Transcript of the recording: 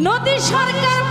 নদী সরকার